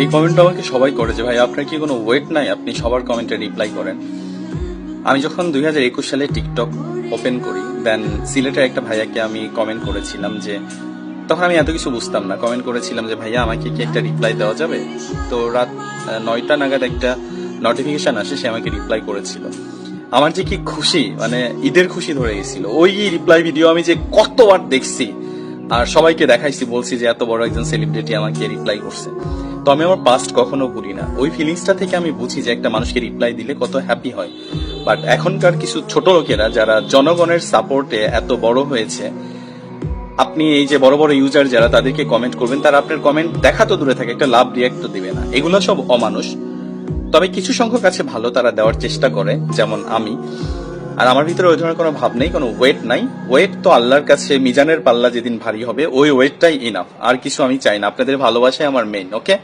এই কমেন্টটা আমাকে সবাই করে যে, ভাই, আপনার কি কোনো ওয়েট নাই? আপনি সবার কমেন্টে রিপ্লাই করেন। আমি যখন দুই হাজার একুশ সালে টিকটক ওপেন করি দেন সিলেটের একটা ভাইয়াকে আমি কমেন্ট করেছিলাম যে, তখন আমি এত কিছু বুঝতাম না। কমেন্ট করেছিলাম যে, ভাইয়া, আমাকে কি একটা রিপ্লাই দেওয়া যাবে? তো রাত নয়টা নাগাদ একটা নোটিফিকেশন আসে, সে আমাকে রিপ্লাই করেছিল। আমার যে কি খুশি মানে ঈদের খুশি ধরে গেছিল। ওই রিপ্লাই ভিডিও আমি যে কতবার দেখছি আর সবাইকে দেখাইছি, বলছি যে এত বড় একজন সেলিব্রিটি আমাকে রিপ্লাই করছে। তো আমি আমার পাস্ট কখনো ভুলি না। ওই ফিলিংসটা থেকে আমি বুঝি যে একটা মানুষকে রিপ্লাই দিলে কত হ্যাপি হয়। বাট এখনকার কিছু ছোট লোকেরা যারা জনগণের সাপোর্টে এত বড় হয়েছে, আপনি এই যে বড় বড় ইউজার যারা, তাদেরকে কমেন্ট করবেন, তারা আপনার কমেন্ট দেখা তো দূরে থাকে, একটা লাভ রিয়াক্ট তো দিবে না। এগুলো সব অমানুষ। তবে কিছু সংখ্যক আছে ভালো, তারা দেওয়ার চেষ্টা করে, যেমন আমি। আর আমার ভিতরে ওই ধরনের কোনো ভাব নেই, কোনো ওয়েট নাই। ওয়েট তো আল্লাহর কাছে, মিজানের পাল্লা যেদিন ভারী হবে, ওই ওয়েটটাই ইনাফ আর কিছু আমি চাই না। আপনাদের ভালোবাসাই আমার মেইন ওকে